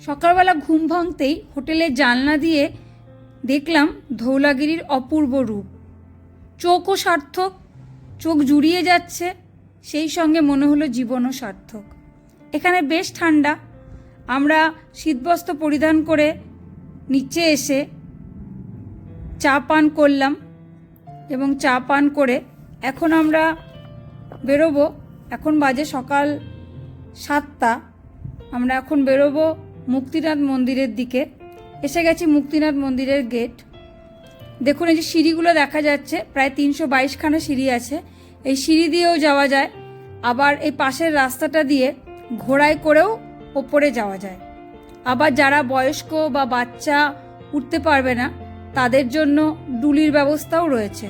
সকালবেলা ঘুম ভাঙতেই হোটেলের জানলা দিয়ে দেখলাম ধৌলাগিরির অপূর্ব রূপ। চোখও সার্থক, চোখ জুড়িয়ে যাচ্ছে, সেই সঙ্গে মনে হলো জীবনও সার্থক। এখানে বেশ ঠান্ডা। আমরা শীতবস্ত্র পরিধান করে নিচে এসে চা পান করলাম এবং চা পান করে এখন আমরা বেরোবো। এখন বাজে সকাল সাতটা। আমরা এখন বেরোবো মুক্তিনাথ মন্দিরের দিকে। এসে গেছি মুক্তিনাথ মন্দিরের গেট দেখুন এই যে সিঁড়িগুলো দেখা যাচ্ছে, প্রায় তিনশো বাইশখানা সিঁড়ি আছে। এই সিঁড়ি দিয়েও যাওয়া যায়, আবার এই পাশের রাস্তাটা দিয়ে ঘোড়ায় করেও ওপরে যাওয়া যায়। আবার যারা বয়স্ক বা বাচ্চা উঠতে পারবে না, তাদের জন্য ডুলির ব্যবস্থাও রয়েছে।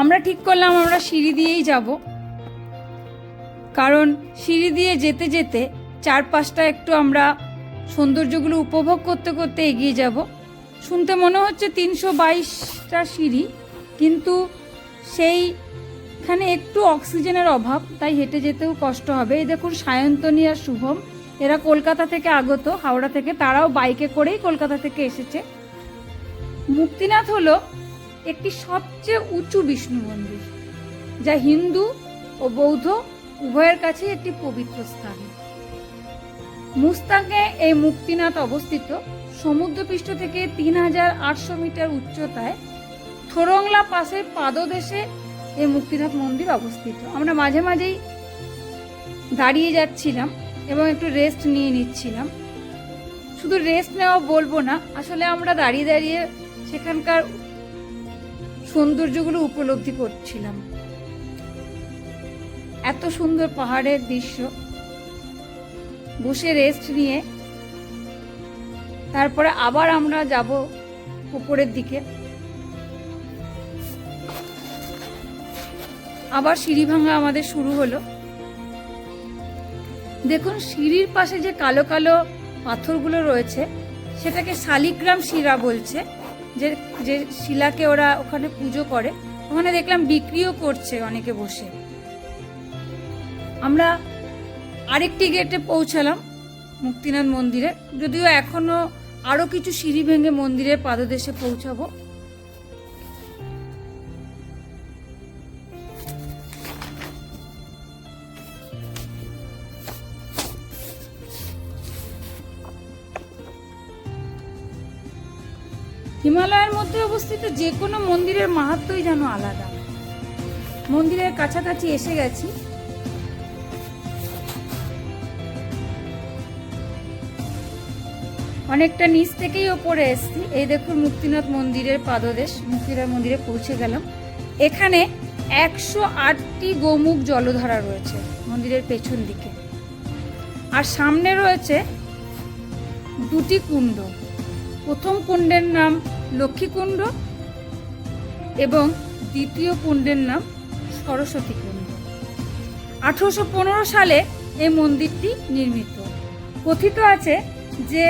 আমরা ঠিক করলাম আমরা সিঁড়ি দিয়েই যাব। কারণ সিঁড়ি দিয়ে যেতে যেতে চারপাশটা একটু আমরা সৌন্দর্যগুলো উপভোগ করতে করতে এগিয়ে যাব। শুনতে মনে হচ্ছে তিনশো বাইশটা সিঁড়ি, কিন্তু সেইখানে একটু অক্সিজেনের অভাব, তাই হেঁটে যেতেও কষ্ট হবে। এই দেখুন, সায়ন্তনী আর শুভম, এরা কলকাতা থেকে আগত, হাওড়া থেকে। তারাও বাইকে করেই কলকাতা থেকে এসেছে। মুক্তিনাথ হলো একটি সবচেয়ে উঁচু বিষ্ণু মন্দির, যা হিন্দু ও বৌদ্ধ উভয়ের কাছে একটি পবিত্র স্থান। মুস্তাকে এই মুক্তিনাথ অবস্থিত সমুদ্রপৃষ্ঠ থেকে তিন হাজার আটশো মিটার উচ্চতায় থোরংলা পাশের পাদদেশে এই মুক্তিনাথ মন্দির অবস্থিত। আমরা মাঝে মাঝেই দাঁড়িয়ে যাচ্ছিলাম এবং একটু রেস্ট নিয়ে নিচ্ছিলাম। শুধু রেস্ট নেওয়া বলব না, আসলে আমরা দাঁড়িয়ে দাঁড়িয়ে সেখানকার সৌন্দর্যগুলো উপলব্ধি করছিলাম। এত সুন্দর পাহাড়ের দৃশ্য। বসে রেস্ট নিয়ে, তারপরে আবার আমরা যাব উপরের দিকে। আবার সিঁড়ি ভাঙা আমাদের শুরু হলো। দেখুন, সিঁড়ির পাশে যে কালো কালো পাথরগুলো রয়েছে, সেটাকে শালিগ্রাম শিলা বলছে, যে যে শিলাকে ওরা ওখানে পুজো করে। ওখানে দেখলাম বিক্রিও করছে অনেকে বসে। আমরা আরেকটি গেটে পৌঁছালাম মুক্তিনাথ মন্দিরে। যদিও এখনও আরও কিছু সিঁড়ি ভেঙে মন্দিরের পাদদেশে পৌঁছাবো। হিমালয়ের মধ্যে অবস্থিত যে কোনো মন্দিরের মাহাত্মই যেন আলাদা। মন্দিরের কাছাকাছি এসে গেছি। অনেকটা নিচ থেকেই ওপরে এসছি। এই দেখুন মুক্তিনাথ মন্দিরের পাদদেশ, মুক্তিনাথ মন্দিরে পৌঁছে গেলাম। এখানে একশো আটটি গোমুখ জলধারা রয়েছে মন্দিরের পেছন দিকে। আর সামনে রয়েছে দুটি কুণ্ড। প্রথম কুণ্ডের নাম লক্ষ্মীকুণ্ড এবং দ্বিতীয় কুণ্ডের নাম সরস্বতী কুণ্ড। আঠেরোশো পনেরো সালে এই মন্দিরটি নির্মিত। কথিত আছে যে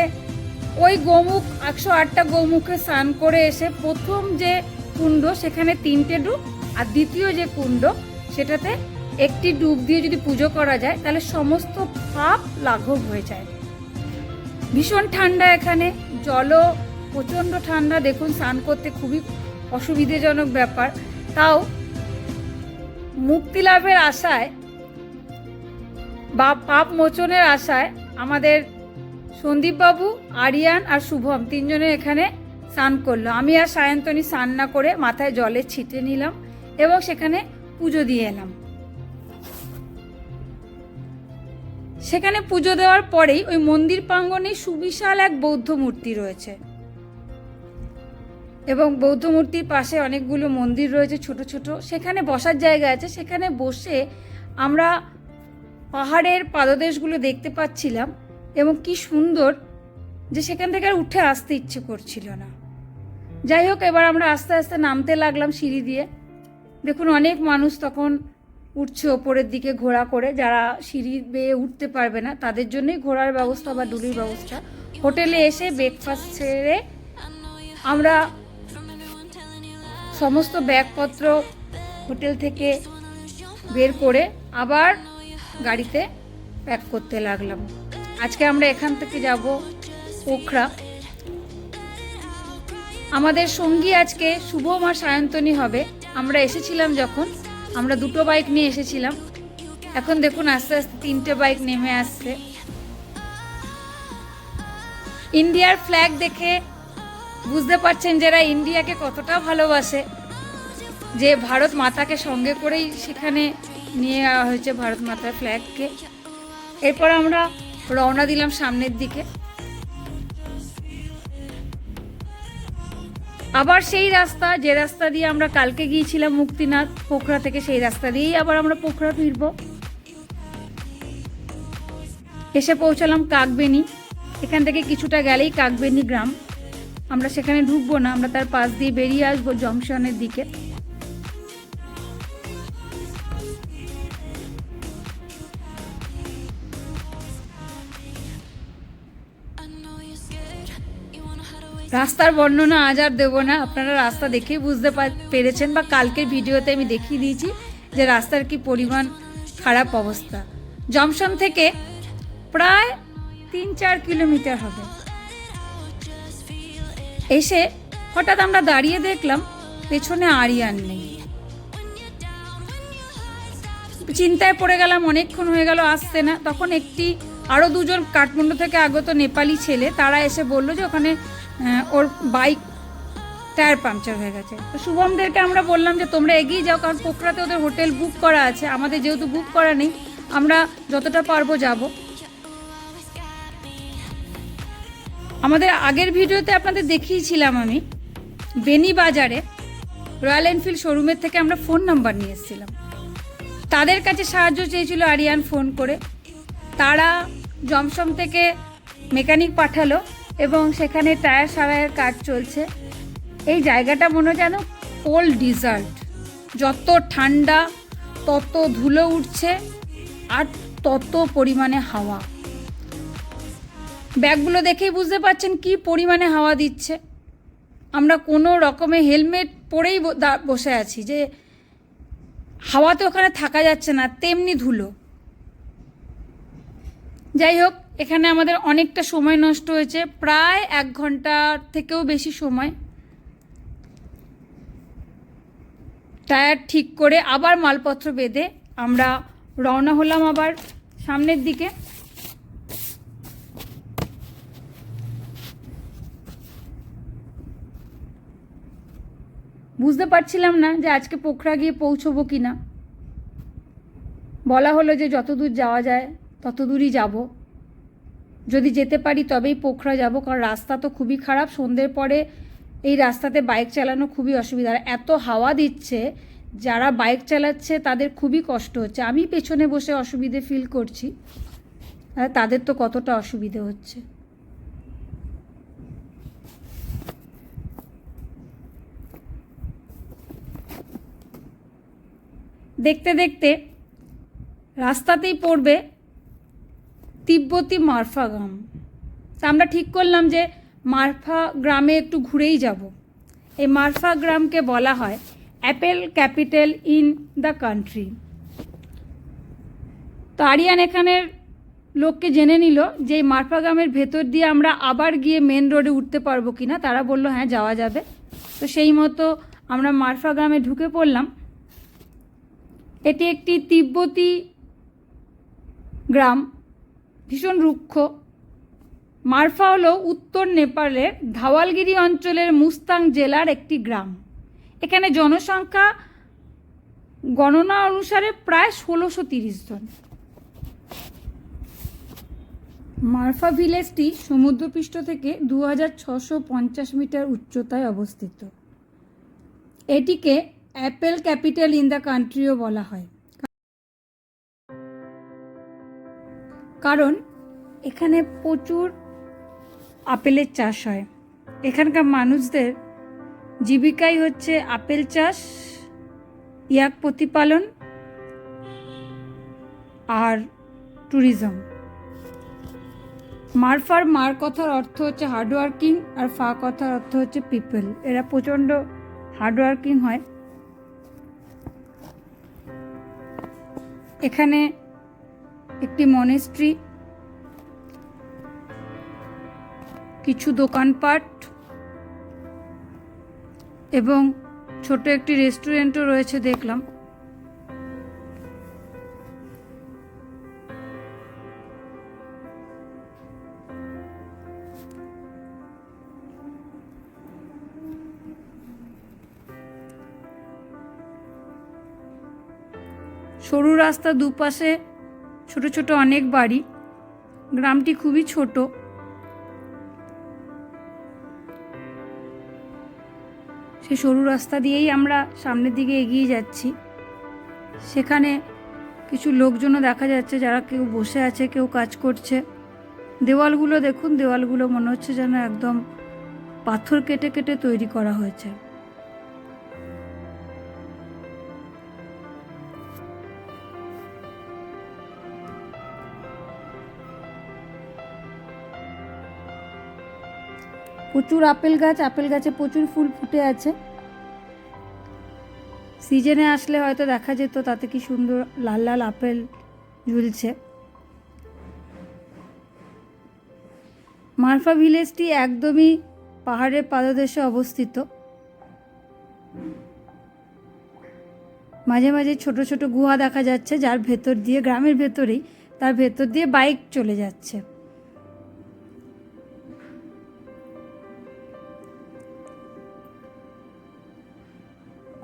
ওই গোমুখ, একশো আটটা গোমুখে স্নান করে এসে প্রথম যে কুণ্ড, সেখানে তিনটে ডুব আর দ্বিতীয় যে কুণ্ড, সেটাতে একটি ডুব দিয়ে যদি পুজো করা যায়, তাহলে সমস্ত পাপ লাঘব হয়ে যায়। ভীষণ ঠান্ডা এখানে, জলও প্রচণ্ড ঠান্ডা, দেখুন স্নান করতে খুবই অসুবিধাজনক ব্যাপার। তাও মুক্তি লাভের আশায় বা পাপ মোচনের আশায় আমাদের সন্দীপবাবু, আরিয়ান আর শুভম তিনজনে এখানে স্নান করল। আমি আর সায়ন্তনী স্নান না করে মাথায় জলে ছিটে নিলাম এবং সেখানে পুজো দিয়ে এলাম। সেখানে পুজো দেওয়ার পরেই ওই মন্দির প্রাঙ্গণে সুবিশাল এক বৌদ্ধ মূর্তি রয়েছে। এবং বৌদ্ধ মূর্তির পাশে অনেকগুলো মন্দির রয়েছে ছোট ছোট। সেখানে বসার জায়গা আছে। সেখানে বসে আমরা পাহাড়ের পাদদেশগুলো দেখতে পাচ্ছিলাম। এবং কি সুন্দর যে সেখান থেকে আর উঠে আসতে ইচ্ছে করছিল না। যাই হোক, এবার আমরা আস্তে আস্তে নামতে লাগলাম সিঁড়ি দিয়ে। দেখুন, অনেক মানুষ তখন উঠছে ওপরের দিকে ঘোড়া করে। যারা সিঁড়ি বেয়ে উঠতে পারবে না, তাদের জন্যই ঘোড়ার ব্যবস্থা বা ডুলির ব্যবস্থা। হোটেলে এসে ব্রেকফাস্ট ছেড়ে আমরা সমস্ত ব্যাগপত্র হোটেল থেকে বের করে আবার গাড়িতে প্যাক করতে লাগলাম। আজকে আমরা এখান থেকে যাব পোখরা আমাদের সঙ্গী আজকে শুভম আর সায়ন্তনী হবে। আমরা এসেছিলাম যখন, আমরা দুটো বাইক নিয়ে এসেছিলাম। এখন দেখুন আস্তে আস্তে তিনটে বাইক নেমে আসছে। ইন্ডিয়ার ফ্ল্যাগ দেখে বুঝতে পারছেন যারা ইন্ডিয়াকে কতটা ভালোবাসে, যে ভারত মাতাকে সঙ্গে করেই সেখানে নিয়ে যাওয়া হয়েছে ভারত মাতার ফ্ল্যাগকে এরপর আমরা রওনা দিলাম সামনের দিকে। আবার সেই রাস্তা, যে রাস্তা দিয়ে আমরা কালকে গিয়েছিলাম মুক্তিনাথ, পোখরা থেকে সেই রাস্তা দিয়েই আবার আমরা পোখরা ফিরব। এসে পৌঁছালাম কাকবেনি। এখান থেকে কিছুটা গেলেই কাকবেনি গ্রাম। আমরা সেখানে ঢুকবো না, আমরা তার পাশ দিয়ে বেরিয়ে আসব জংশনের দিকে। রাস্তার বর্ণনা আজ আর দেবো না। আপনারা রাস্তা দেখেই বুঝতে পেরেছেন বা কালকের ভিডিওতে আমি দেখিয়ে দিয়েছি যে রাস্তার কি পরিমাণ খারাপ অবস্থা। জংশন থেকে প্রায় তিন চার কিলোমিটার হবে। এসে হঠাৎ আমরা দাঁড়িয়ে দেখলাম, পেছনে আরিয়ান নেই। চিন্তায় পড়ে গেলাম, অনেকক্ষণ হয়ে গেল আসতে না। তখন একটি আরও দুজন কাঠমান্ডু থেকে আগত নেপালি ছেলে, তারা এসে বলল যে ওখানে ওর বাইক টায়ার পাংচার হয়ে গেছে। তো শুভমদেরকে আমরা বললাম যে, তোমরা এগিয়ে যাও, কারণ পোখরাতে ওদের হোটেল বুক করা আছে। আমাদের যেহেতু বুক করা নেই, আমরা যতটা পারব যাব। আমাদের আগের ভিডিওতে আপনাদের দেখিয়েছিলাম আমি, বেনি বাজারে রয়্যাল এনফিল্ড শোরুমের থেকে আমরা ফোন নাম্বার নিয়ে এসেছিলাম। তাদের কাছে সাহায্য চেয়েছিল আরিয়ান ফোন করে। তারা জমসম থেকে মেকানিক পাঠালো। এবং সেখানে টায়ার সারাইয়ের কাজ চলছে। এই জায়গাটা মনে হয় যেন কোল্ড ডিজার্ট। যত ঠান্ডা, তত ধুলো উঠছে আর তত পরিমাণে হাওয়া। ব্যাগগুলো দেখেই বুঝতে পারছেন কি পরিমাণে হাওয়া দিচ্ছে। আমরা কোনো রকমে হেলমেট পরেই বসে আছি যে হাওয়াতে ওখানে থাকা যাচ্ছে না, তেমনি ধুলো। যাই হোক এখানে আমাদের অনেকটা সময় নষ্ট হয়েছে, প্রায় এক ঘণ্টার থেকেও বেশি সময়। টায়ার ঠিক করে আবার মালপত্র বেঁধে আমরা রওনা হলাম আবার সামনের দিকে। বুঝতে পারছিলাম না যে আজকে পোখরা গিয়ে পৌঁছবো কি না বলা হলো যে যত দূর যাওয়া যায় তত দূরই যাব। যদি যেতে পারি তবেই পোখরা যাব, কারণ রাস্তা তো খুবই খারাপ। সন্ধ্যের পরে এই রাস্তাতে বাইক চালানো খুবই অসুবিধা। এত হাওয়া দিচ্ছে, যারা বাইক চালাচ্ছে তাদের খুবই কষ্ট হচ্ছে। আমি পেছনে বসে অসুবিধে ফিল করছি। তাদের তো কতটা অসুবিধে হচ্ছে। দেখতে দেখতে রাস্তাতেই পড়বে তিব্বতী মারফা গ্রাম তা আমরা ঠিক করলাম যে মারফা গ্রামে একটু ঘুরেই যাব। এই মারফা গ্রামকে বলা হয় apple capital in the country. তো আরিয়ান এখানের লোককে জেনে নিল যে মারফা গ্রামের ভেতর দিয়ে আমরা আবার গিয়ে মেন রোডে উঠতে পারব কি না, তারা বলল হ্যাঁ যাওয়া যাবে। তো সেই মতো আমরা মারফা গ্রামে ঢুকে পড়লাম। এটি একটি তিব্বতী গ্রাম। ভীষণ রুক্ষ। মারফা হলো উত্তর নেপালের ধাওয়ালগিরি অঞ্চলের মুস্তাং জেলার একটি গ্রাম। এখানে জনসংখ্যা গণনা অনুসারে প্রায় ষোলোশো তিরিশ জন। মারফা ভিলেজটি সমুদ্রপৃষ্ঠ থেকে দু মিটার উচ্চতায় অবস্থিত। এটিকে অ্যাপেল ক্যাপিটাল ইন দ্য কান্ট্রিও বলা হয়। কারণ এখানে প্রচুর আপেলের চাষ হয়। এখানকার মানুষদের জীবিকাই হচ্ছে আপেল চাষ, ইয়াক প্রতিপালন আর ট্যুরিজম। মারফার মার কথার অর্থ হচ্ছে হার্ডওয়ার্কিং আর ফা কথার অর্থ হচ্ছে পিপল। এরা প্রচণ্ড হার্ডওয়ার্কিং হয়। এখানে একটি মনেস্ট্রি কিছু দোকানপাট এবং ছোট একটি রেস্টুরেন্টও রয়েছে দেখলাম। সরু রাস্তা দুপাশে ছোট ছোট অনেক বাড়ি। গ্রামটি খুবই ছোট। সেই সরু রাস্তা দিয়েই আমরা সামনের দিকে এগিয়ে যাচ্ছি। সেখানে কিছু লোকজনও দেখা যাচ্ছে যারা কেউ বসে আছে, কেউ কাজ করছে। দেওয়ালগুলো দেখুন, দেওয়ালগুলো মনে হচ্ছে যেন একদম পাথর কেটে কেটে তৈরি করা হয়েছে। প্রচুর আপেল গাছ, আপেল গাছে প্রচুর ফুল ফুটে আছে। সিজনে আসলে হয়তো দেখা যেত তাতে কি সুন্দর লাল লাল আপেল ঝুলছে। মারফা ভিলেজটি একদমই পাহাড়ের পাদদেশে অবস্থিত। মাঝে মাঝে ছোট ছোট গুহা দেখা যাচ্ছে, যার ভেতর দিয়ে, গ্রামের ভেতরেই, তার ভেতর দিয়ে বাইক চলে যাচ্ছে।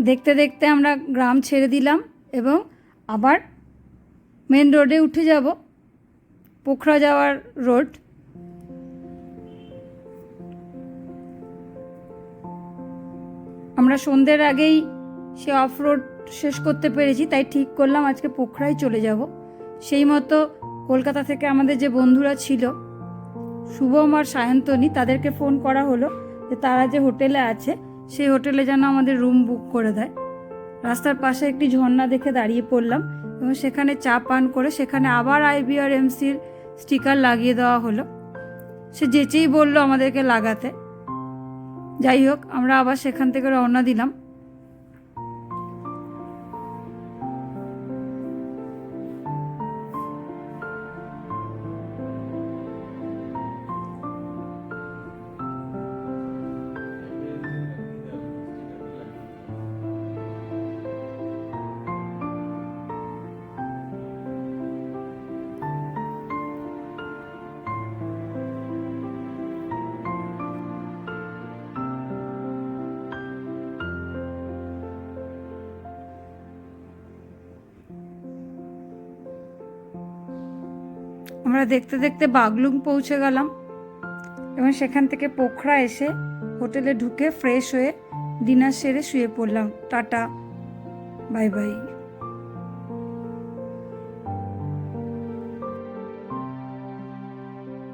দেখতে দেখতে আমরা গ্রাম ছেড়ে দিলাম এবং আবার মেন রোডে উঠে যাব, পোখরা যাওয়ার রোড আমরা সন্ধ্যের আগেই সে অফ রোড শেষ করতে পেরেছি, তাই ঠিক করলাম আজকে পোখরায় চলে যাব। সেই মতো কলকাতা থেকে আমাদের যে বন্ধুরা ছিল, শুভম আর সায়ন্তনী, তাদেরকে ফোন করা হলো যে তারা যে হোটেলে আছে সেই হোটেলে যেন আমাদের রুম বুক করে দেয়। রাস্তার পাশে একটি ঝর্ণা দেখে দাঁড়িয়ে পড়লাম এবং সেখানে চা পান করে সেখানে আবার আইবিআর এমসির স্টিকার লাগিয়ে দেওয়া হলো। সে যেচেই বলল আমাদেরকে লাগাতে। যাই হোক, আমরা আবার সেখান থেকে রওনা দিলাম। আমরা দেখতে দেখতে বাগলুং পৌঁছে গেলাম এবং সেখান থেকে পোখরা এসে হোটেলে ঢুকে ফ্রেশ হয়ে ডিনার সেরে শুয়ে পড়লাম। Tata bye bye